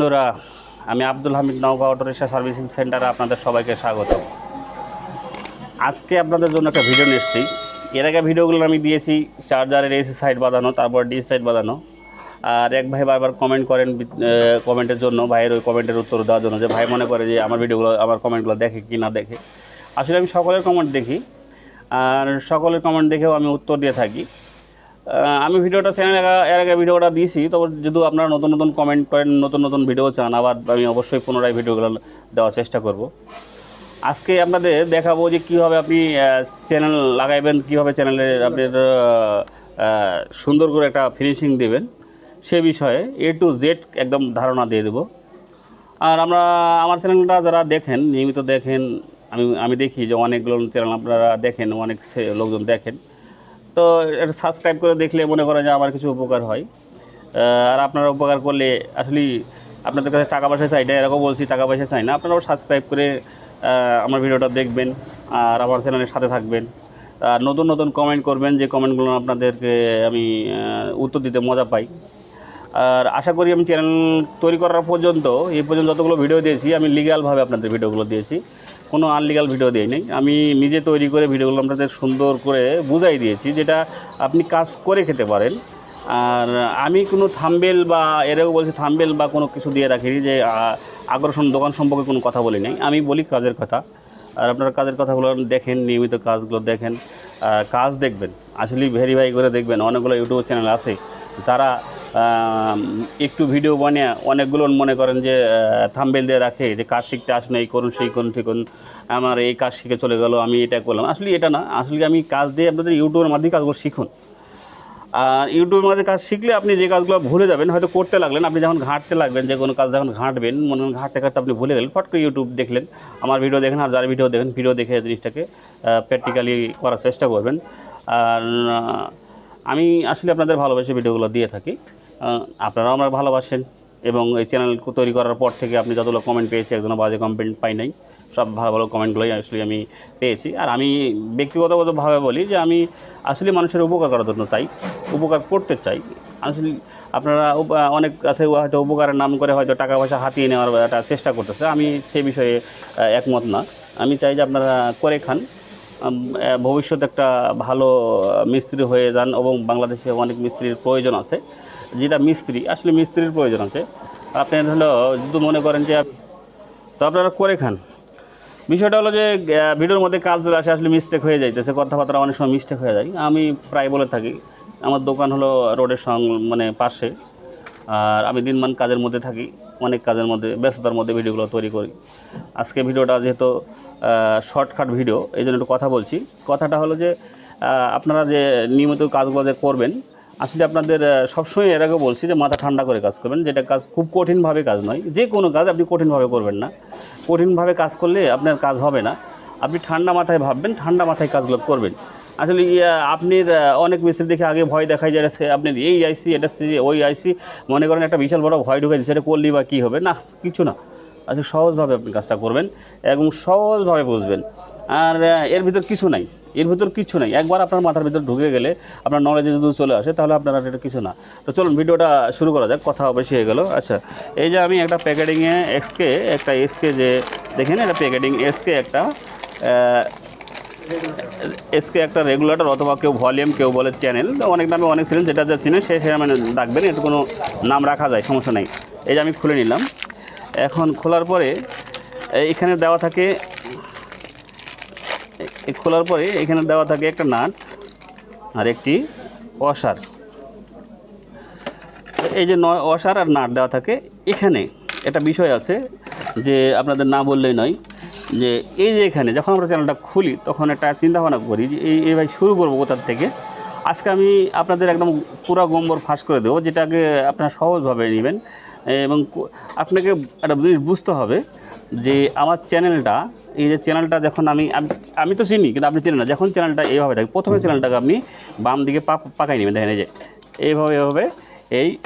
বন্ধুরা, আমি আব্দুল হামিদ নৌকা অটো রিক্সা সার্ভিসিং সেন্টারে আপনাদের সবাইকে স্বাগত। আজকে আপনাদের জন্য একটা ভিডিও নিয়ে এসেছি। এর আগে ভিডিওগুলো আমি দিয়েছি, চার্জারের এসি সাইড বাঁধানো, তারপর ডি সাইড বাঁধানো। আর এক ভাই বারবার কমেন্ট করেন কমেন্টের জন্য, ভাইয়ের ওই কমেন্টের উত্তর দেওয়ার জন্য যে, ভাই, মনে করে যে, আমার ভিডিওগুলো আমার কমেন্টগুলো দেখে কি না দেখে? আসলে আমি সকলের কমেন্ট দেখি। আর সকলের কমেন্ট দেখেও আমি উত্তর দিয়ে থাকি। আমি ভিডিওটা চ্যানেল এর আগে ভিডিওটা দিয়েছি তবে যেহেতু আপনারা নতুন নতুন কমেন্ট করেন, নতুন নতুন ভিডিও চান, আবার আমি অবশ্যই পুনরায় ভিডিওগুলো দেওয়ার চেষ্টা করব। আজকে আপনাদের দেখাবো যে কীভাবে আপনি চ্যানেল লাগাইবেন, কীভাবে চ্যানেলে আপনার সুন্দর করে একটা ফিনিশিং দেবেন। সে বিষয়ে এ টু জেড একদম ধারণা দিয়ে দেবো। আর আমরা, আমার চ্যানেলটা যারা দেখেন, নিয়মিত দেখেন, আমি আমি দেখি যে অনেকগুলো চ্যানেল আপনারা দেখেন, অনেক লোকজন দেখেন। তো এটা সাবস্ক্রাইব করে দেখলে মনে করেন যে আমার কিছু উপকার হয়। আর আপনারা উপকার করলে আসলে আপনাদের কাছে টাকা পয়সা চাই না, এরকম বলছি, টাকা পয়সা চাই না। আপনারাও সাবস্ক্রাইব করে আমার ভিডিওটা দেখবেন আর আমার চ্যানেলের সাথে থাকবেন। আর নতুন নতুন কমেন্ট করবেন, যে কমেন্টগুলো আপনাদেরকে আমি উত্তর দিতে মজা পাই। আর আশা করি আমি চ্যানেল তৈরি করার পর্যন্ত, এই পর্যন্ত যতগুলো ভিডিও দিয়েছি, আমি লিগ্যালভাবে আপনাদের ভিডিওগুলো দিয়েছি। কোনো আনলিগাল ভিডিও দিই নাই। আমি নিজে তৈরি করে ভিডিওগুলো আপনাদের সুন্দর করে বুঝাই দিয়েছি, যেটা আপনি কাজ করে খেতে পারেন। আর আমি কোনো থাম্বেল বা এরও বলছি থাম্বেল বা কোনো কিছু দিয়ে রাখিনি যে আকর্ষণ দোকান সম্পর্কে কোনো কথা বলি নাই। আমি বলি কাজের কথা। আর আপনারা কাজের কথাগুলো দেখেন, নিয়মিত কাজগুলো দেখেন। কাজ দেখবেন আসলে ভেরিফাই করে দেখবেন। অনেকগুলো ইউটিউব চ্যানেল আছে। যারা একটু ভিডিও বানিয়ে অনেকগুলো মনে করেন যে থাম্বেল দিয়ে রাখে যে কাজ শিখতে আসুন এই করুন, সেই করুন ঠিক করুন, আমার এই কাজ শিখে চলে গেল, আমি এটা করলাম। আসলে এটা না, আসলে আমি কাজ দিয়ে আপনাদের ইউটিউবের মাধ্যমে কাজগুলো শিখুন। আর ইউটিউবের মধ্যে কাজ শিখলে আপনি যে কাজগুলো ভুলে যাবেন, হয়তো করতে লাগলেন, আপনি যখন ঘাঁটতে লাগবেন, যে কোনো কাজ যখন ঘাঁটবেন, মনে করেন ঘাঁটতে ঘাঁটতে আপনি ভুলে গেলেন, ফট করে ইউটিউব দেখলেন, আমার ভিডিও দেখেন, আর যার ভিডিও দেখেন, ভিডিও দেখে জিনিসটাকে প্র্যাকটিক্যালি করার চেষ্টা করবেন। আর আমি আসলে আপনাদের ভালোবেসে ভিডিওগুলো দিয়ে থাকি। আপনারাও আমার ভালোবাসেন এবং এই চ্যানেল তৈরি করার পর থেকে আপনি যতগুলো কমেন্ট পেয়েছি, একজনও বাজে কমেন্ট পাই নাই। সব ভালো ভালো কমেন্টগুলোই আসলে আমি পেয়েছি। আর আমি ব্যক্তিগতভাবে বলি যে আমি আসলে মানুষের উপকার করার জন্য চাই, উপকার করতে চাই। আসলে আপনারা অনেক আছে হয়তো উপকারের নাম করে হয়তো টাকা পয়সা হাতিয়ে নেওয়ার একটা চেষ্টা করতেছে। আমি সেই বিষয়ে একমত না। আমি চাই যে আপনারা করে খান। ভবিষ্যতে একটা ভালো মিস্ত্রি হয়ে যান এবং বাংলাদেশে অনেক মিস্ত্রির প্রয়োজন আছে। যেটা মিস্ত্রি, আসলে মিস্ত্রির প্রয়োজন আছে। আপনার হলো যদি মনে করেন যে তো আপনারা করে খান। বিষয়টা হলো যে ভিডিওর মধ্যে কাজ চলে আসে, আসলে মিস্টেক হয়ে যাইতেছে, কথাবার্তা অনেক সময় মিস্টেক হয়ে যায়। আমি প্রায় বলে থাকি, আমার দোকান হলো রোডের সং মানে পাশে, আর আমি দিনমান কাজের মধ্যে থাকি। অনেক কাজের মধ্যে, ব্যস্ততার মধ্যে ভিডিওগুলো তৈরি করি। আজকে ভিডিওটা যেহেতু শর্টকাট ভিডিও, এই জন্য একটু কথা বলছি। কথাটা হলো যে আপনারা যে নিয়মিত কাজগুলো যে করবেন, আসলে আপনাদের সবসময় এর আগে বলছি যে মাথা ঠান্ডা করে কাজ করবেন, যেটা কাজ খুব কঠিনভাবে কাজ নয়। যে কোনো কাজ আপনি কঠিনভাবে করবেন না। কঠিনভাবে কাজ করলে আপনার কাজ হবে না। আপনি ঠান্ডা মাথায় ভাববেন, ঠান্ডা মাথায় কাজগুলো করবেন। আসলে আপনার অনেক মিস্ত্রি দেখে আগে ভয় দেখায় যে সে আপনার এই আইসি, এটা ওই আইসি, মনে করেন একটা বিশাল বড় ভয় ঢুকে সেটা করলি বা কী হবে। না, কিছু না। আসলে সহজভাবে আপনি কাজটা করবেন এবং সহজভাবে বুঝবেন। আর এর ভিতর কিছু নাই। এর ভিতর কিছু নাই। একবার আপনার মাথার ভিতর ঢুকে গেলে আপনার নলেজে যদি চলে আসে, তাহলে আপনার আর এটা কিছু না। তো চলুন, ভিডিওটা শুরু করা যাক। কথা বেশি হয়ে গেল। আচ্ছা এই যে আমি একটা প্যাকেটিংয়ে এক্সকে একটা এসকে যে, দেখেন, এটা প্যাকেটিং এসকে একটা এসকে একটা রেগুলেটর অথবা কেউ ভলিউম, কেউ বলে চ্যানেল অনেক নামে অনেক ছিলেন যেটা যা চিনেন সে সে মানে ডাকবেন একটু কোনো নাম রাখা যায়, সমস্যা নেই। এই যে আমি খুলে নিলাম। এখন খোলার পরে এখানে দেওয়া থাকে খোলার পরে এখানে দেওয়া থাকে একটা নাট আর একটি অসার। এই যে নয় অসার আর নাট দেওয়া থাকে, এখানে একটা বিষয় আছে যে আপনাদের না বললেই নয় যে এই যে এখানে যখন আমরা চ্যানেলটা খুলি তখন একটা চিন্তা ভাবনা করি যে এই এইভাবে শুরু করব কোথার থেকে? আজকে আমি আপনাদের একদম পুরো গম্বর ফাঁস করে দেবো যেটাকে আপনারা সহজভাবে নেবেন। এবং আপনাকে একটা জিনিস বুঝতে হবে যে আমার চ্যানেলটা এই যে চ্যানেলটা যখন আমি আমি- আমি তো চিনি কিন্তু আপনি চিনেন না। যখন চ্যানেলটা এইভাবে থাকে প্রথমে চ্যানেলটাকে আপনি বাম দিকে পা পাকাই নেবেন দেখেন এই যে। এইভাবে এইভাবে এই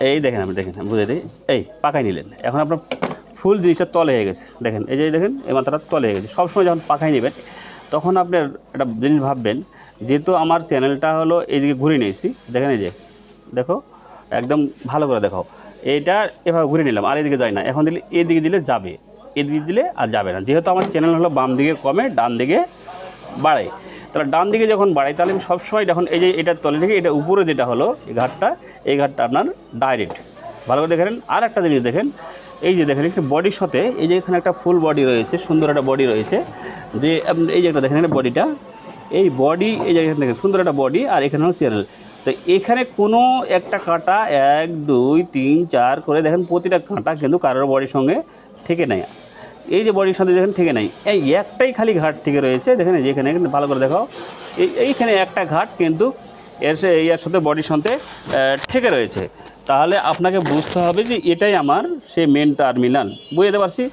এই দেখেন আপনি দেখেন বুঝে দিই। এই পাকাই নিলেন। এখন আপনার ফুল জিনিসটা তলে হয়ে গেছে। দেখেন, এই যে দেখেন, এই মাথাটা তলে হয়ে গেছে। সবসময় যখন পাখায় নেবেন, তখন আপনার একটা জিনিস ভাববেন, যেহেতু আমার চ্যানেলটা হলো এইদিকে ঘুরে নিয়েছি, দেখেন এই যে, দেখো, একদম ভালো করে দেখো এইটা এভাবে ঘুরে নিলাম, আর এদিকে যায় না। এখন দিলে এদিকে দিলে যাবে, এদিকে দিলে আর যাবে না। যেহেতু আমার চ্যানেল হলো বাম দিকে কমে, ডান দিকে বাড়ে। তাহলে ডান দিকে যখন বাড়াই তাহলে আমি সবসময় যখন এই যে এটার তলে থেকে এটা উপরে যেটা হলো, এই ঘাটটা এই ঘাটটা আপনার ডাইরেক্ট ভালো করে দেখেন আর একটা জিনিস দেখেন এই যে দেখেন, একটি বডির সাথে এই যে এখানে একটা ফুল বডি রয়েছে, সুন্দর একটা বডি রয়েছে। যে এই যে একটা দেখেন এটা বডিটা এই বডি এই যে এখানে দেখেন সুন্দর একটা বডি আর এখানে হলো চ্যানেল তো এখানে কোনো একটা কাঁটা, এক, দুই, তিন, চার করে দেখেন, প্রতিটা কাঁটা কিন্তু কারোর বডির সঙ্গে থেকে নেয়। এই যে বডির সাথে দেখেন, থেকে নাই এই একটাই খালি ঘাট থেকে রয়েছে, দেখেন, এই যে এখানে কিন্তু ভালো করে দেখাও। এই, এইখানে একটা ঘাট কিন্তু এর এর সাথে বডির সাথে ঠেকে রয়েছে। তাহলে আপনাকে বুঝতে হবে যে এটাই আমার সেই মেন টার্মিনাল বুঝতে পারছি?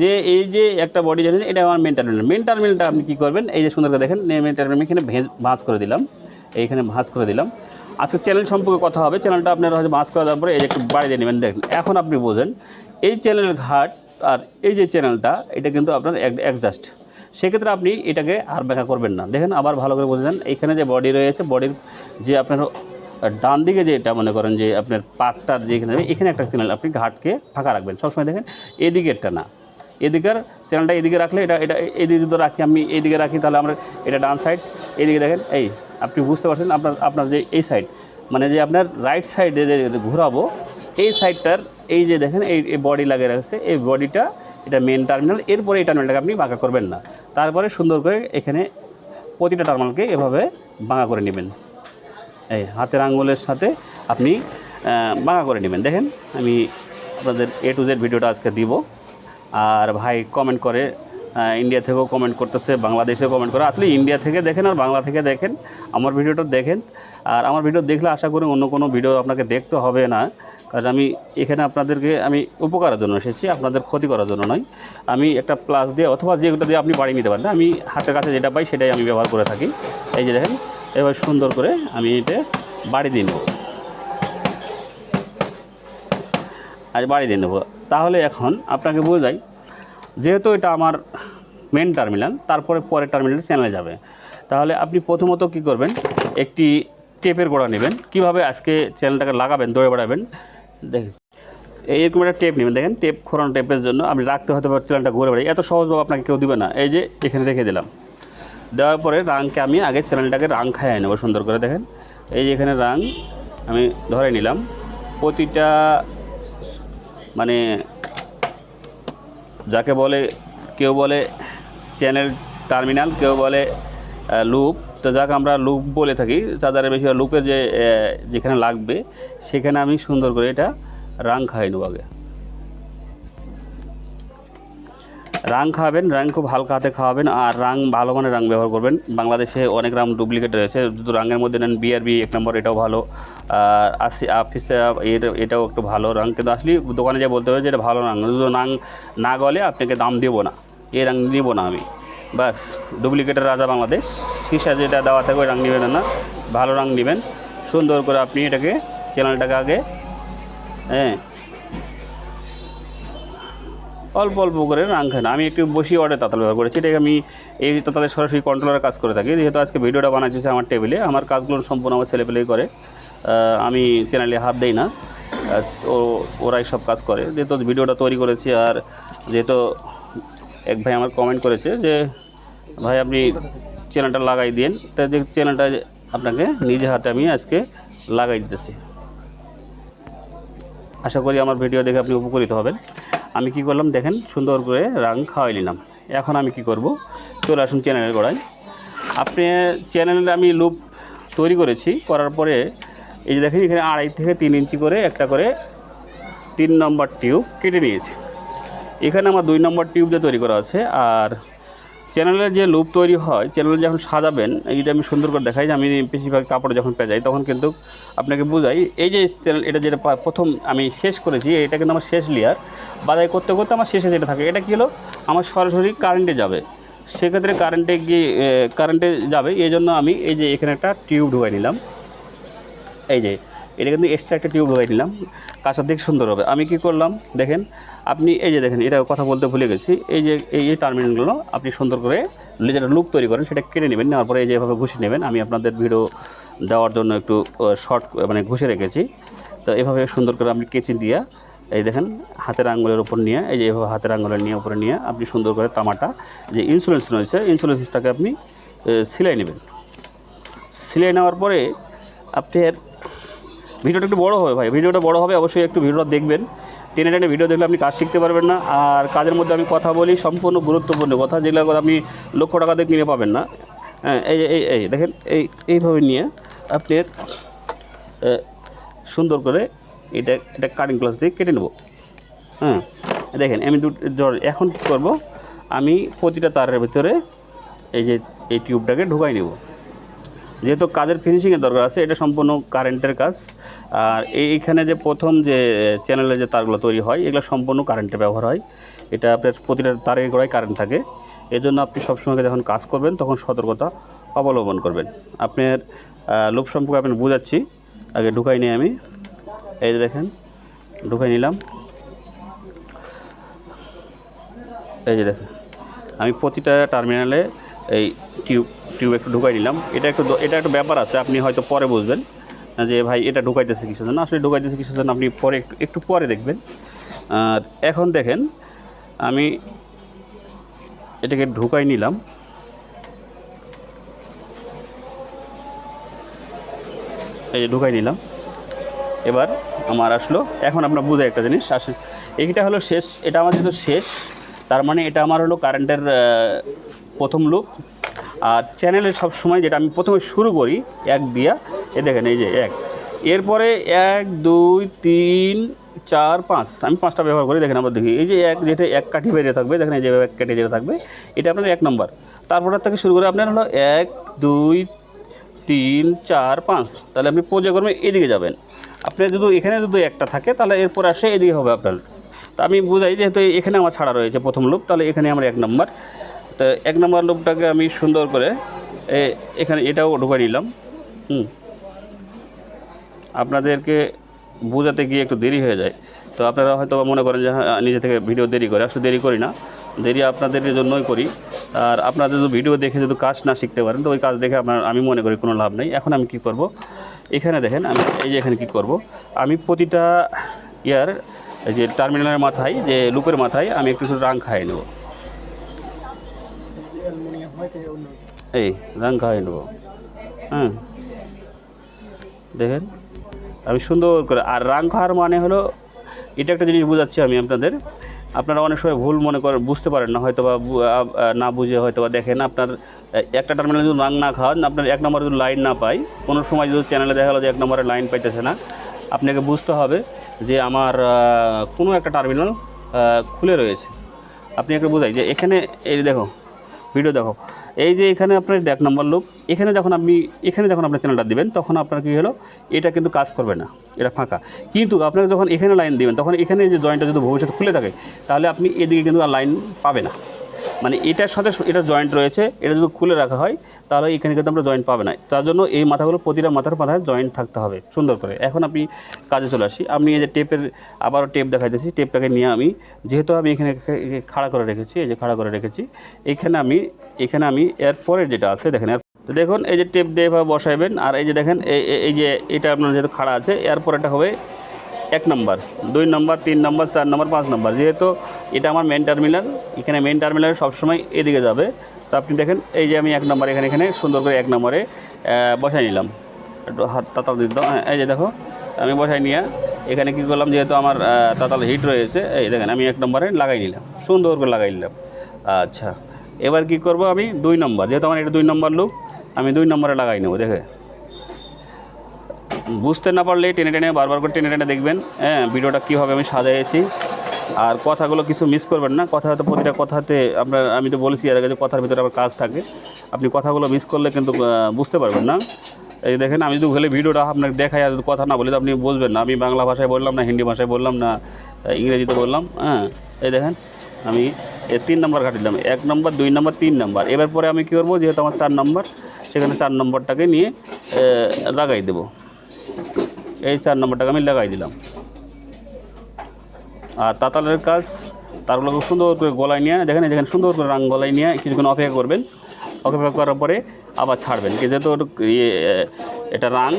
যে এই যে একটা বডি জানেন এটা আমার মেন টার্মিনাল মেন টার্মিনালটা আপনি কী করবেন? এই যে সুন্দর করে দেখেন মেন টার্মিনাল এখানে ভেজ ভাঁজ করে দিলাম। এইখানে ভাঁজ করে দিলাম। আজকে চ্যানেল সম্পর্কে কথা হবে। চ্যানেলটা আপনার হয়তো ভাঁজ করে দেওয়ার পরে এই যে একটু বাড়ি দিয়ে নেবেন। দেখেন, এখন আপনি বোঝেন, এই চ্যানেলের ঘাট আর এই যে চ্যানেলটা এটা কিন্তু আপনার অ্যাডজাস্ট সেক্ষেত্রে আপনি এটাকে আর ব্যাখ্যা করবেন না। দেখেন, আবার ভালো করে বুঝে যান এইখানে যে বডি রয়েছে বডির যে আপনার ডান দিকে যে এটা মনে করেন যে আপনার পাকটার যেখানে এখানে একটা চ্যানেল আপনি ঘাটকে ফাঁকা রাখবেন। সবসময় দেখেন এদিকেরটা না। এদিকের চ্যানেলটা এদিকে রাখলে এটা এটা এদিকে যদি রাখি আমি এইদিকে রাখি, তাহলে আমরা এটা ডান সাইড এদিকে দেখেন, এই আপনি বুঝতে পারছেন আপনার আপনার যে এই সাইড মানে যে আপনার রাইট সাইডে যে ঘোরাবো, এই সাইডটার এই যে দেখেন, এই এই বডি লাগিয়ে রাখছে, এই বডিটা এটা মেন টার্মিনাল এরপরে এই টার্মিনালটাকে আপনি বাঁকা করবেন না। তারপরে সুন্দর করে এখানে প্রতিটা টার্মিনালকে এভাবে বাঁকা করে নেবেন। এই হাতের আঙ্গুলের সাথে আপনি বাঁকা করে নেবেন। দেখেন, আমি আপনাদের এ টু জেড ভিডিওটা আজকে দিব। আর ভাই কমেন্ট করে ইন্ডিয়া থেকেও কমেন্ট করতেছে, বাংলাদেশেও কমেন্ট করে। আসলে ইন্ডিয়া থেকে দেখেন আর বাংলা থেকে দেখেন, আমার ভিডিওটা দেখেন। আর আমার ভিডিও দেখলে আশা করি অন্য কোনো ভিডিও আপনাকে দেখতে হবে না। কারণ আমি এখানে আপনাদেরকে, আমি উপকারের জন্য এসেছি, আপনাদের ক্ষতি করার জন্য নয়। আমি একটা প্লাস দিয়ে, অথবা যেগুলো দিয়ে আপনি বাড়ি নিতে পারেন, আমি হাতের কাছে যেটা পাই সেটাই আমি ব্যবহার করে থাকি। এই যে দেখেন এবার সুন্দর করে আমি এটা বাড়ি দিয়ে নেব। আজ বাড়ি দিয়ে নেব। তাহলে এখন আপনাকে বোঝাই, যেহেতু এটা আমার মেন টার্মিনাল তারপরে পরের টার্মিনাল চ্যানেলে যাবে। তাহলে আপনি প্রথমত কি করবেন, একটি টেপের গোড়া নেবেন। কীভাবে আজকে চ্যানেলটাকে লাগাবেন, দৌড়ে বেড়াবেন দেখেন এইরকম একটা টেপ নেবেন। দেখেন টেপ খোরানো টেপের জন্য আপনি রাখতে হতে পারে চ্যানেলটা ঘুরে বেড়াই। এত সহজভাবে আপনাকে কেউ দিবে না। এই যে এখানে রেখে দিলাম। দেওয়ার পরে রাংকে আমি আগে চ্যানেলটাকে রাং খাইয়ে নেব, সুন্দর করে দেখেন। এই যে এখানে রাং আমি ধরে নিলাম। প্রতিটা মানে যাকে বলে, কেউ বলে চ্যানেল টার্মিনাল, কেউ বলে লুপ। তো যাকে, আমরা লুপ বলে থাকি। চার্জারের বেশি লুপের যে যেখানে লাগবে, সেখানে আমি সুন্দর করে এটা রাং খাই নেব আগে। রাং খাওয়াবেন রাং খুব হালকা হাতে খাওয়াবেন আর রাং ভালো মানের রাং ব্যবহার করবেন। বাংলাদেশে অনেক রাং ডুপ্লিকেট রয়েছে যদি রাঙের মধ্যে নেন বিআরবি এক নম্বর এটাও ভালো, আর আসি অফিসে এর, এটাও একটু ভালো রাং কিন্তু আসলে দোকানে যা বলতে হবে যে এটা ভালো রাং যদি রাং না গলে আপনাকে দাম দেবো না এই রাং নিব না আমি। বাস ডুপ্লিকেটের রাজা বাংলাদেশ, সীসা যেটা দেওয়া থাকবে ওই রাং নেবেন না, ভালো রাং নেবেন, সুন্দর করে আপনি এটাকে চ্যানেলটাকে আগে হ্যাঁ অল্প অল্প করে রাং খায় না। আমি একটু বসি অর্ডার তাতাল ব্যবহার করেছি। এটাকে আমি এই তাতালের সরাসরি কন্ট্রোলারের কাজ করে থাকি। যেহেতু আজকে ভিডিওটা বানাচ্ছি আমার টেবিলে আমার কাজগুলো সম্পূর্ণ আমার ছেলেপেলেই করে। আমি চ্যানেলে হাত দেই না। ও, ওরাই সব কাজ করে। যেহেতু ভিডিওটা তৈরি করেছি আর যেহেতু এক ভাই আমার কমেন্ট করেছে যে, ভাই, আপনি চ্যানেলটা লাগাই দিন তা যে চ্যানেলটা আপনাকে নিজে হাতে আমি আজকে লাগাই দিতেছি। আশা করি আমার ভিডিও দেখে আপনি উপকৃত হবেন। আমি কি করলাম দেখেন, সুন্দর করে রাং খাওয়াই নিলাম। এখন আমি কি করব? চলে আসুন চ্যানেলের গোড়ায়। আপনি চ্যানেলে আমি লুপ তৈরি করেছি, করার পরে এই যে দেখেন, এখানে আড়াই থেকে তিন ইঞ্চি করে একটা করে তিন নম্বর টিউব কেটে নিয়েছি। এখানে আমার দুই নম্বর টিউব দিয়ে তৈরি করা আছে, আর চ্যানেলের যে লুপ তৈরি হয়, চ্যানেল যখন সাজাবেন এইটা আমি সুন্দর করে দেখাই যে আমি বেশিরভাগ কাপড় যখন পেঁচাই তখন কিন্তু আপনাকে বুঝাই, এই যে চ্যানেল, এটা যেটা প্রথম আমি শেষ করেছি, এটা কিন্তু আমার শেষ লেয়ার বাদাই করতে করতে আমার শেষে যেটা থাকে, এটা কী হলো? আমার সরাসরি কারেন্টে যাবে। সেক্ষেত্রে কারেন্টে গিয়ে কারেন্টে যাবে, এই জন্য আমি এই যে এখানে একটা টিউব ঢুকাই নিলাম। এই যে এটা কিন্তু এক্সট্রা একটা টিউব ঢুকাই নিলাম কাঁচার দিক সুন্দর হবে। আমি কি করলাম, দেখেন, আপনি এই যে দেখেন, এটা কথা বলতে ভুলে গেছি। এই যে, এই এই টার্মিনালগুলো, আপনি সুন্দর করে যেটা লুক তৈরি করেন, সেটা কেটে নেবেন, নেওয়ার পরে এই যেভাবে ঘুষে নেবেন। আমি আপনাদের ভিডিও দেওয়ার জন্য একটু শর্ট মানে ঘুষে রেখেছি। তো এভাবে সুন্দর করে আপনি কেচি দিয়া, এই দেখেন, হাতের আঙ্গুলের উপর নিয়ে, এই যে এভাবে হাতের আঙ্গুলের নিয়ে উপরে নিয়ে আপনি সুন্দর করে তামাটা, যে ইন্স্যুরেন্স রয়েছে ইন্স্যুরেন্সটাকে আপনি সিলাই নেবেন। সিলাই নেওয়ার পরে আপনার ভিডিওটা একটু বড় হবে ভাই। ভিডিওটা বড় হবে অবশ্যই একটু ভিডিওটা দেখবেন। টেনে টেনে ভিডিও দেখলে আপনি কাজ শিখতে পারবেন না। আর কাজের মধ্যে আমি কথা বলি সম্পূর্ণ গুরুত্বপূর্ণ কথা যেগুলো আপনি লক্ষ টাকা দিয়ে কিনে পাবেন না। হ্যাঁ এই এই এই দেখেন এই এইভাবে নিয়ে আপনার এ, সুন্দর করে এটা এটা কাটিং গ্লাস দিয়ে কেটে নেব। হ্যাঁ দেখেন আমি দু এখন কী করব? আমি প্রতিটা তারের ভিতরে এই যে এই টিউবটাকে ঢুকাই নেব। যেহেতু কাজের ফিনিশিংয়ের দরকার আছে, এটা সম্পূর্ণ কারেন্টের কাজ। আর এইখানে যে প্রথম যে চ্যানেলে যে তারগুলো তৈরি হয়, এগুলো সম্পূর্ণ কারেন্টে ব্যবহার হয়। এটা আপনার প্রতিটা তারের গোড়ায় কারেন্ট থাকে। এই জন্য আপনি সবসময় যখন কাজ করবেন, তখন সতর্কতা অবলম্বন করবেন। আপনার লোভ সম্পর্কে আপনি বোঝাচ্ছি। আগে ঢুকাই নিই আমি। এই যে দেখেন, ঢুকাই নিলাম। এই যে দেখেন, আমি প্রতিটা টার্মিনালে এই টিউব টিউব একটু ঢুকাই নিলাম। এটা একটু এটা একটু ব্যাপার আছে, আপনি হয়তো পরে বুঝবেন যে ভাই এটা ঢুকাইতেছে কিসের জন্য। আসলে ঢুকাইতেছে কিছু জন্য আপনি পরে একটু একটু পরে দেখবেন। আর এখন দেখেন, আমি এটাকে ঢুকাই নিলাম। এই যে ঢুকাই নিলাম। এবার আমার আসলো, এখন আপনার বুঝে একটা জিনিস, আসে, এইটা হলো শেষ, এটা আমার যেহেতু শেষ, তার মানে এটা আমার হলো কারেন্টের প্রথম লুক আর চ্যানেলে সব সময় যেটা আমি প্রথমে শুরু করি, এক দিয়া, এ দেখেন এই যে এক। এরপরে এক, দুই, তিন, চার, পাঁচ। আমি পাঁচটা ব্যবহার করি, দেখেন আবার দেখি। এই যে এক, যেটা এক কাঠি বেরিয়ে থাকবে, দেখেন এই যে এক কাঠি যেটা থাকবে, এটা আপনার এক নম্বর তারপরে থেকে শুরু করে আপনার হলো এক, দুই, তিন, চার, পাঁচ। তাহলে আপনি পর্যায়ক্রমে এদিকে যাবেন। আপনার যদি এখানে যদি একটা থাকে, তাহলে এরপর আসে এদিকে হবে আপনার। তা আমি বুঝাই যেহেতু এখানে আমার ছাড়া রয়েছে প্রথম লুপ তাহলে এখানে আমার এক নম্বর তো এক নম্বর লুপটাকে আমি সুন্দর করে এখানে এটাও ঢুকে নিলাম। হুম। আপনাদেরকে বোঝাতে গিয়ে একটু দেরি হয়ে যায়। তো আপনারা হয়তো মনে করেন যে হ্যাঁ, নিজে থেকে ভিডিও দেরি করে আসলে দেরি করি না। দেরি আপনাদের জন্যই করি। আর আপনাদের যদি ভিডিও দেখে যদি কাজ না শিখতে পারেন তো ওই কাজ দেখে আপনার আমি মনে করি কোনো লাভ নেই। এখন আমি কি করব? এখানে দেখেন আমি এই যে এখানে কি করব? আমি প্রতিটা ইয়ার যে টার্মিনালের মাথায় যে লুপের মাথায় আমি একটু একটু রাং খাইয়ে নেব। এই রাং খাইয়ে নেব। হ্যাঁ দেখেন, আমি সুন্দর করে, আর রাং খাওয়ার মানে হলো, এটা একটা জিনিস বোঝাচ্ছি আমি আপনাদের। আপনারা অনেক সময় ভুল মনে করেন, বুঝতে পারেন না হয়তো বা না বুঝে হয়তো বা দেখেন আপনার একটা টার্মিনাল যদি রাং না খাওয়ান আপনার এক নম্বরে যদি লাইন না পাই, কোনো সময় যদি চ্যানেলে দেখা গেলো যে এক নম্বরে লাইন পাইতেছে না, আপনাকে বুঝতে হবে যে আমার কোনো একটা টার্মিনাল খুলে রয়েছে। আপনি একটু বোঝাই, যে এখানে, এই দেখো ভিডিও দেখো। এই যে এখানে আপনার এক নম্বর লুপ এখানে যখন আপনি, এখানে যখন আপনার চ্যানেলটা দিবেন, তখন আপনার কী হলো? এটা কিন্তু কাজ করবে না, এটা ফাঁকা। কিন্তু আপনাকে যখন এখানে লাইন দিবেন, তখন এখানে যে জয়েন্টটা যদি ভবিষ্যতে খুলে থাকে, তাহলে আপনি এদিকে কিন্তু আর লাইন পাবে না। মানে এটার সাথে এটা জয়েন্ট রয়েছে, এটা যদি খুলে রাখা হয়, তাহলে এখানে কিন্তু আমরা জয়েন্ট পাবে না। তার জন্য এই মাথাগুলো প্রতিটা মাথার মাথায় জয়েন্ট থাকতে হবে, সুন্দর করে। এখন আপনি কাজে চলে আসি। আমি এই যে টেপের আবারও টেপ দেখাইতেছি। টেপটাকে নিয়ে আমি, যেহেতু আমি এখানে খাড়া করে রেখেছি, এই যে খাড়া করে রেখেছি, এখানে আমি এখানে আমি এর পরের যেটা আছে, দেখেন তো দেখুন, এই যে টেপ দিয়ে এভাবে বসাইবেন, আর এই যে দেখেন এই যে এটা আপনার যেহেতু খাড়া আছে, এর পরেটা হবে এক নম্বর দুই নম্বর তিন নম্বর চার নম্বর পাঁচ নম্বর। যেহেতু এটা আমার মেন টার্মিনাল এখানে মেন টার্মিনাল সবসময় এদিকে যাবে। তো আপনি দেখেন এই যে আমি এক নম্বর এখানে এখানে সুন্দর করে এক নম্বরে বসাই নিলাম। একটু হাত তাতাল দিতে হ্যাঁ, এই যে দেখো আমি বসাই নিয়ে এখানে কী করলাম যেহেতু আমার তাতাল হিট রয়েছে এই দেখেন আমি এক নম্বরে লাগাই নিলাম সুন্দর করে লাগাই নিলাম। আচ্ছা এবার কি করব আমি? দুই নম্বর যেহেতু আমার এটা দুই নম্বর লুক আমি দুই নম্বরে লাগাই নেব দেখে। বুঝতে না পারলে টেনে টেনে, বারবার করে টেনে টেনে দেখবেন হ্যাঁ ভিডিওটা কীভাবে আমি সাজাইছি। আর কথাগুলো কিছু মিস করবেন না, কথা হয়তো প্রতিটা কথাতে আপনার আমি তো বলেছি এর আগে যে কথার ভিতরে আবার কাজ থাকে। আপনি কথাগুলো মিস করলে কিন্তু বুঝতে পারবেন না। এই দেখেন, আমি যদি হলে ভিডিওটা আপনাকে দেখাই, আর কথা না বলি তো আপনি বুঝবেন না। আমি বাংলা ভাষায় বললাম না, হিন্দি ভাষায় বললাম না ইংরেজিতে বললাম হ্যাঁ। এই দেখেন, আমি এ তিন নম্বর কাটিলাম এক নম্বর, দুই নম্বর, তিন নম্বর। এবার পরে আমি কী করব, যেহেতু আমার চার নম্বর, সেখানে চার নম্বরটাকে নিয়ে লাগাই দেবো। এই চার নম্বরটাকে আমি লাগাই দিলাম। আর তাতালের কাজ তারগুলোকে সুন্দর করে গলায় নিয়ে, দেখেন দেখেন সুন্দর করে রাং গলায় নিয়ে কিছুক্ষণ অপেক্ষা করবেন। অপেক্ষা করার পরে আবার ছাড়বেন। কি যেহেতু এটা রাং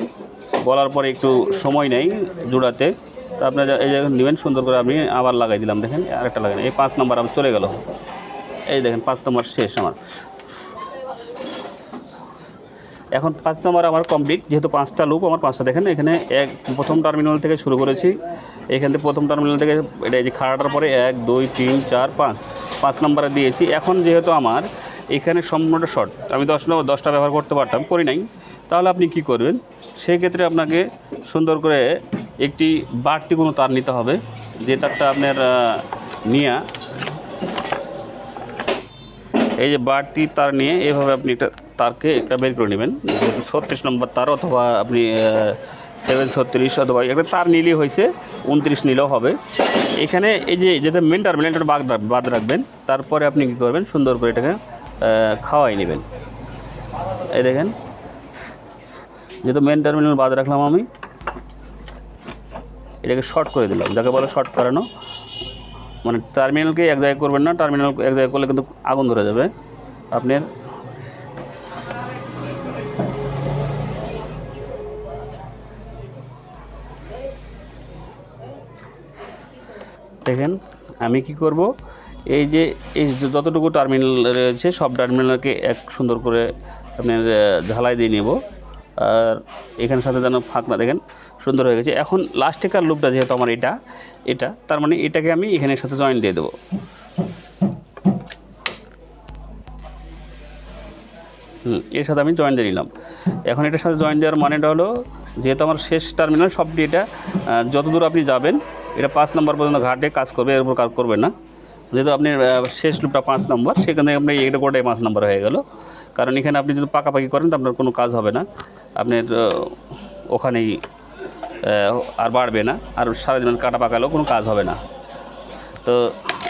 গলার পরে একটু সময় নেই জোড়াতে, তো আপনার এই যে নেবেন, সুন্দর করে আপনি আবার লাগাই দিলাম। দেখেন আরেকটা লাগাই এই পাঁচ নম্বর আবার চলে গেল। এই দেখেন পাঁচ নম্বর শেষ আমার। এখন পাঁচ নম্বর আমার কমপ্লিট যেহেতু পাঁচটা লুপ আমার পাঁচটা, দেখেন এখানে এক, প্রথম টার্মিনাল থেকে শুরু করেছি, এখান থেকে প্রথম টার্মিনাল থেকে এটা এই যে খাড়াটার পরে এক, দুই, তিন, চার, পাঁচ পাঁচ নম্বরে দিয়েছি। এখন যেহেতু আমার এখানে সম্পূর্ণটা শর্ট আমি দশ নম্বর, দশটা ব্যবহার করতে পারতাম, করি নাই। তাহলে আপনি কি করবেন? সেই ক্ষেত্রে আপনাকে সুন্দর করে একটি বাড়তি কোনো তার নিতে হবে, যে তারটা আপনার নিয়া। এই যে বাড়তি তার নিয়ে এভাবে আপনি একটা তারকে একটা বের করে নেবেন। ছত্রিশ নম্বর তার অথবা আপনি সেভেন ছত্রিশ অথবা একটা তার নিলেই হয়েছে, উনত্রিশ নিলেও হবে। এখানে এই যে, যেটা মেন টার্মিনাল এটা বাদ বাদ রাখবেন। তারপরে আপনি কী করবেন? সুন্দর করে এটাকে খাওয়াই নেবেন। এই দেখেন, যেহেতু মেন টার্মিনাল বাদ রাখলাম আমি, এটাকে শর্ট করে দিলাম। যাকে বলে শর্ট করানো মানে টার্মিনালকে এক জায়গায় করবেন না টার্মিনাল এক জায়গায় করলে কিন্তু আগুন ধরে যাবে। আপনার দেখেন, আমি কি করব? এই যে, এই যতটুকু টার্মিনাল রয়েছে, সব টার্মিনালকে এক সুন্দর করে আপনার ঝালাই দিয়ে নেব। আর এখানের সাথে যেন ফাঁক না দেখেন, সুন্দর হয়ে গেছে। এখন লাস্টেকার লুপটা যেহেতু আমার এটা এটা, তার মানে এটাকে আমি এখানের সাথে জয়েন দিয়ে দেবো। হুম, এর সাথে আমি জয়েন দিয়ে নিলাম। এখন এটার সাথে জয়েন দেওয়ার মানেটা হলো, যেহেতু আমার শেষ টার্মিনাল সবটি এটা যতদূর আপনি যাবেন এটা পাঁচ নম্বর পর্যন্ত ঘাটে কাজ করবে, এর উপর কাজ করবে না। যেহেতু আপনি শেষ লুপটা পাঁচ নম্বর, সেখানে আপনি এটা গোটাই পাঁচ নম্বর হয়ে গেল। কারণ এখানে আপনি যদি পাকাপাকি করেন, তো আপনার কোনো কাজ হবে না। আপনার ওখানেই আর বাড়বে না। আর সারাদিন কাটা পাকালেও কোনো কাজ হবে না। তো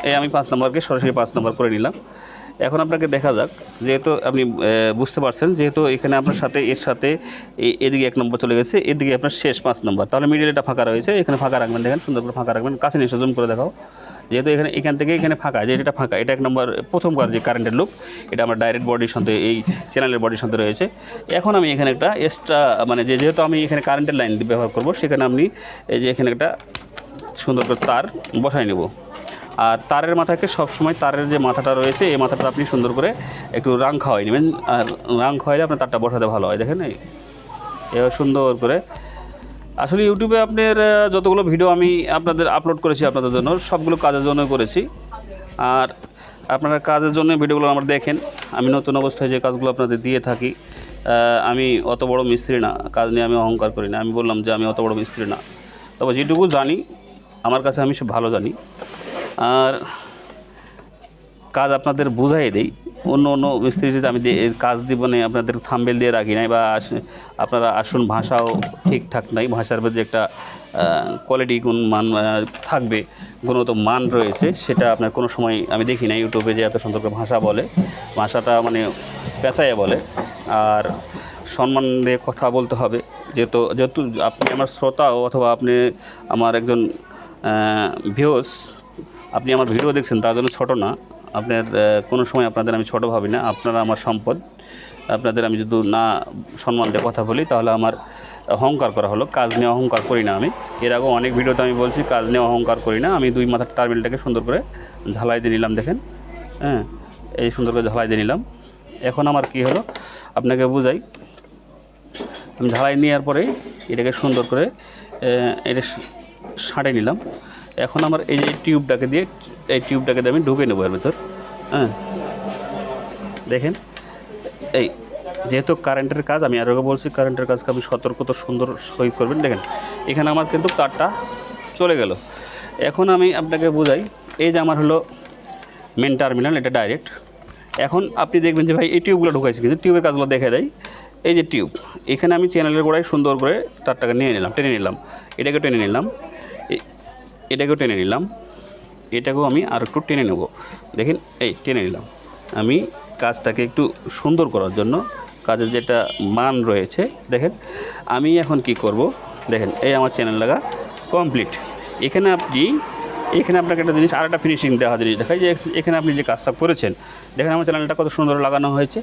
এই আমি পাঁচ নম্বরকে সরাসরি পাঁচ নম্বর করে নিলাম। এখন আপনাকে দেখা যাক, যেহেতু আপনি বুঝতে পারছেন, যেহেতু এখানে আপনার সাথে, এর সাথে এদিকে এক নম্বর চলে গেছে, এদিকে আপনার শেষ পাঁচ নম্বর। তাহলে মিডিল এটা ফাঁকা রয়েছে, এখানে ফাঁকা রাখবেন, দেখেন, সুন্দর করে ফাঁকা রাখবেন। কাছে নিয়ে জুম করে দেখাও। যেহেতু এখানে, এখান থেকে এখানে ফাঁকা, যে এটা ফাঁকা, এটা এক নম্বর প্রথমবার যে কারেন্টের লুপ এটা আমার ডাইরেক্ট বডির সাথে এই চ্যানেলের বডির সাথে রয়েছে। এখন আমি এখানে একটা এক্সট্রা মানে যে যেহেতু আমি এখানে কারেন্টের লাইন ব্যবহার করব, সেখানে আপনি এই যে এখানে একটা সুন্দর করে তার বসাই নেব। আর তারের মাথাকে সবসময় তারের যে মাথাটা রয়েছে, এই মাথাটা আপনি সুন্দর করে একটু রাং খাওয়াই নেবেন। আর রাং খাওয়াইলে আপনার তারটা বসাতে ভালো হয়, দেখেন এই। এবার সুন্দর করে। আসলে ইউটিউবে আপনার যতগুলো ভিডিও আমি আপনাদের আপলোড করেছি আপনাদের জন্য, সবগুলো কাজের জন্য করেছি। আর আপনারা কাজের জন্য ভিডিওগুলো আমার দেখেন। আমি নতুন অবস্থায় যে কাজগুলো আপনাদের দিয়ে থাকি আমি অত বড় মিস্ত্রি না। কাজ নিয়ে আমি অহংকার করি না। আমি বললাম যে আমি অত বড় মিস্ত্রি না। তবে যেটুকু জানি, আমার কাছে আমি সে ভালো জানি। আর কাজ আপনাদের বুঝাই দেই। অন্য অন্য মিস্ত্রি যদি আমি কাজ দিব না আপনাদের থাম্বেল দিয়ে রাখি নাই বা আপনারা আসুন, ভাষাও ঠিকঠাক নাই, ভাষার মধ্যে একটা কোয়ালিটি গুণ মান থাকবে, গুণগত মান রয়েছে, সেটা আপনার কোনো সময় আমি দেখি না ইউটিউবে যে এত সুন্দর ভাষা বলে। ভাষাটা মানে পেঁচাইয়ে বলে। আর সম্মান দিয়ে কথা বলতে হবে, যেহেতু যেহেতু আপনি আমার শ্রোতাও অথবা আপনি আমার একজন ভিউস আপনি আমার ভিডিও দেখছেন তার জন্য ছোটো না। আপনার কোনো সময় আপনাদের আমি ছোটো ভাবি না, আপনারা আমার সম্পদ। আপনাদের আমি যদি না সম্মান দিয়ে কথা বলি, তাহলে আমার অহংকার করা হলো। কাজ নিয়ে অহংকার করি না আমি। এর আগেও অনেক ভিডিওতে আমি বলছি, কাজ নিয়ে অহংকার করি না। আমি দুই মাথার টার্মিলটাকে সুন্দর করে ঝালাই দিয়ে নিলাম, দেখেন। হ্যাঁ এই সুন্দর করে ঝালাই দিয়ে নিলাম। এখন আমার কি হলো, আপনাকে বুঝাই। আমি ঝালাই নেওয়ার পরে এটাকে সুন্দর করে এটা সাঁটে নিলাম। এখন আমার এই যে টিউবটাকে দিয়ে, এই টিউবটাকে দিয়ে আমি ঢুকে নেব এর ভেতর। হ্যাঁ। দেখেন, এই যেহেতু কারেন্টের কাজ, আমি আরও বলছি, কারেন্টের কাজকে আপনি সতর্কত সুন্দর সহিত করবেন। দেখেন, এখানে আমার কিন্তু তারটা চলে গেল। এখন আমি আপনাকে বোঝাই, এই যে আমার হলো মেন টার্মিনাল এটা ডাইরেক্ট এখন আপনি দেখবেন যে ভাই, এই টিউবগুলো ঢুকাইছে কিন্তু, টিউবের কাজগুলো দেখে দেয়। এই যে টিউব, এখানে আমি চ্যানেলের গোড়ায় সুন্দর করে তারটাকে নিয়ে নিলাম, টেনে নিলাম। এটাকে টেনে নিলাম। এটাকেও টেনে নিলাম। এটাকেও আমি আর একটু টেনে নেব। দেখেন, এই টেনে নিলাম। আমি কাজটাকে একটু সুন্দর করার জন্য কাজের যেটা মান রয়েছে, দেখেন, আমি এখন কি করব? দেখেন, এই আমার চ্যানেল লাগা কমপ্লিট। এখানে আপনি, এখানে আপনাকে একটা জিনিস আর একটা ফিনিশিং দেওয়া জিনিস দেখাই যে, এখানে আপনি যে কাজটা করেছেন, দেখেন আমার চ্যানেলটা কত সুন্দর লাগানো হয়েছে।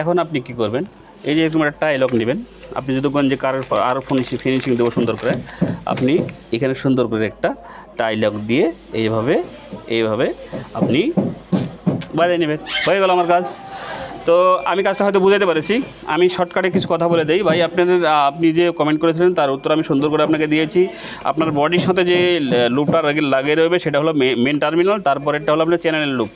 এখন আপনি কি করবেন? এই যে এরকম একটা টাইলক নেবেন। আপনি যদি কোন যে কারোর আরও ফিনিশিং ফিনিশিং দেবো সুন্দর করে, আপনি এখানে সুন্দর করে একটা টাইলক দিয়ে এইভাবে এইভাবে আপনি বাজিয়ে নেবেন। হয়ে গেল আমার কাজ। তো আমি কাজটা হয়তো বুঝাতে পেরেছি। আমি শর্টকাটে কিছু কথা বলে দিই। ভাই, আপনাদের আপনি যে কমেন্ট করেছিলেন, তার উত্তর আমি সুন্দর করে আপনাকে দিয়েছি। আপনার বডির সাথে যে লুপটা লাগিয়ে রয়েবে সেটা হলো মেন টার্মিনাল তারপরেরটা হলো আপনার চ্যানেলের লুপ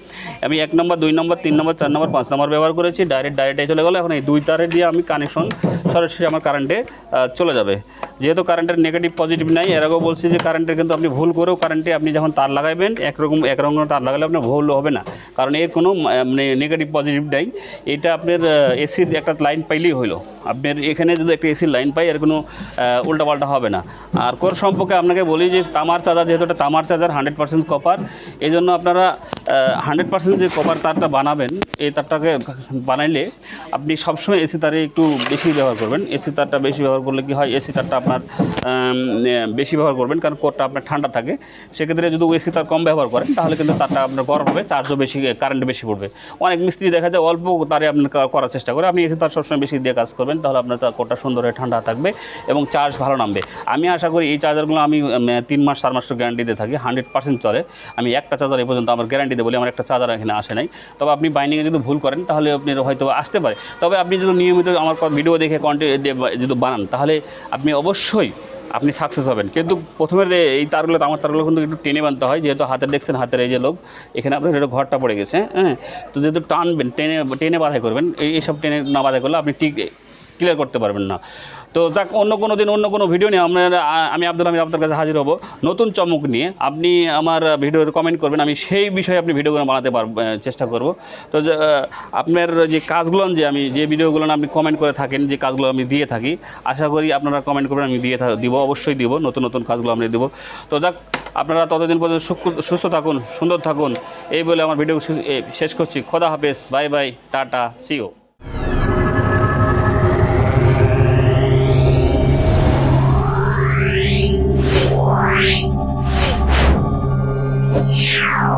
আমি এক নম্বর দুই নম্বর তিন নম্বর চার নম্বর পাঁচ নম্বর ব্যবহার করেছি। ডাইরেক্ট ডাইরেক্টে চলে গেলো। এখন এই দুই তারে দিয়ে আমি কানেকশন সরাসরি আমার কারেন্টে চলে যাবে। যেহেতু কারেন্টের নেগেটিভ পজিটিভ নাই, এর আগেও বলছি যে কারেন্টের কিন্তু আপনি ভুল করেও কারেন্টে আপনি যখন তার লাগাইবেন একরকম একরকম তার লাগালে আপনার ভুল হবে না। কারণ এর কোনো মানে নেগেটিভ পজিটিভ নাই। এটা আপনার এসির একটা লাইন পাইলেই হলো আপনার এখানে যদি একটা এসির লাইন পাই এর কোনো উল্টাপাল্টা হবে না। আর কোর সম্পর্কে আপনাকে বলি যে, তামার চার্জার যেহেতু এটা তামার চার্জার হান্ড্রেড পার্সেন্ট কপার এই জন্য আপনারা হান্ড্রেড পার্সেন্ট যে কপার তারটা বানাবেন, এই তারটাকে বানাইলে আপনি সবসময় এসি তারে একটু বেশি ব্যবহার করবেন। এসি তারটা বেশি ব্যবহার করলে কি হয়, এসি তারটা আপনার বেশি ব্যবহার করবেন, কারণ কোরটা আপনার ঠান্ডা থাকে। সেক্ষেত্রে যদি এসি তার কম ব্যবহার করেন, তাহলে কিন্তু তারটা আপনার গরম হবে, চার্জও বেশি কারেন্ট বেশি পড়বে। অনেক মিস্ত্রি দেখা যায়, অল্প তারে আপনার করার চেষ্টা করে। আপনি এসি তার সবসময় বেশি দিয়ে কাজ করবেন, তাহলে আপনার কোরটা সুন্দর হয়ে ঠান্ডা থাকবে এবং চার্জ ভালো নামবে। আমি আশা করি এই চার্জারগুলো আমি তিন মাস, চার মাসের গ্যারান্টি দিয়ে থাকি হান্ড্রেড পার্সেন্ট চলে। আমি একটা চার্জার এই পর্যন্ত আমার গ্যারান্টি দেবো আমার একটা চার্জার এখানে আসে নাই। তবে আপনি বাইন্ডিংয়ে যদি ভুল করেন, তাহলে আপনি হয়তো আসতে পারে। তবে আপনি যদি নিয়মিত আমার ভিডিও দেখে কন্টেন্ট যদি বানান, তাহলে আপনি অবশ্যই আপনি সাকসেস হবেন। কিন্তু প্রথমে এই তারগুলো আমার তারগুলো কিন্তু একটু টেনে বানতে হয়, যেহেতু হাতে দেখছেন, হাতের এই যে লোক, এখানে আপনার একটু ঘরটা পড়ে গেছে হ্যাঁ? তো যেহেতু টানবেন, টেনে টেনে বাধাই করবেন, এই এইসব টেনে না বাধাই করলে আপনি ঠিক ক্লিয়ার করতে পারবেন না। তো যাক, অন্য কোনো দিন অন্য কোনো ভিডিও নিয়ে আপনার আমি আব্দুল হামিদ আপনার কাছে হাজির হব। নতুন চমক নিয়ে আপনি আমার ভিডিওতে কমেন্ট করবেন, আমি সেই বিষয়ে আপনি ভিডিওগুলো বানাতে পারব চেষ্টা করব। তো আপনার যে কাজগুলো যে আমি, যে ভিডিওগুলো আপনি কমেন্ট করে থাকেন, যে কাজগুলো আমি দিয়ে থাকি, আশা করি আপনারা কমেন্ট করবেন, আমি দিয়ে দিব, অবশ্যই দিব, নতুন নতুন কাজগুলো আমি দিব। তো যাক, আপনারা ততদিন পর্যন্ত সুস্থ থাকুন, সুন্দর থাকুন, এই বলে আমার ভিডিও শেষ করছি। খোদা হাফেজ, বাই বাই, টাটা সিও 了。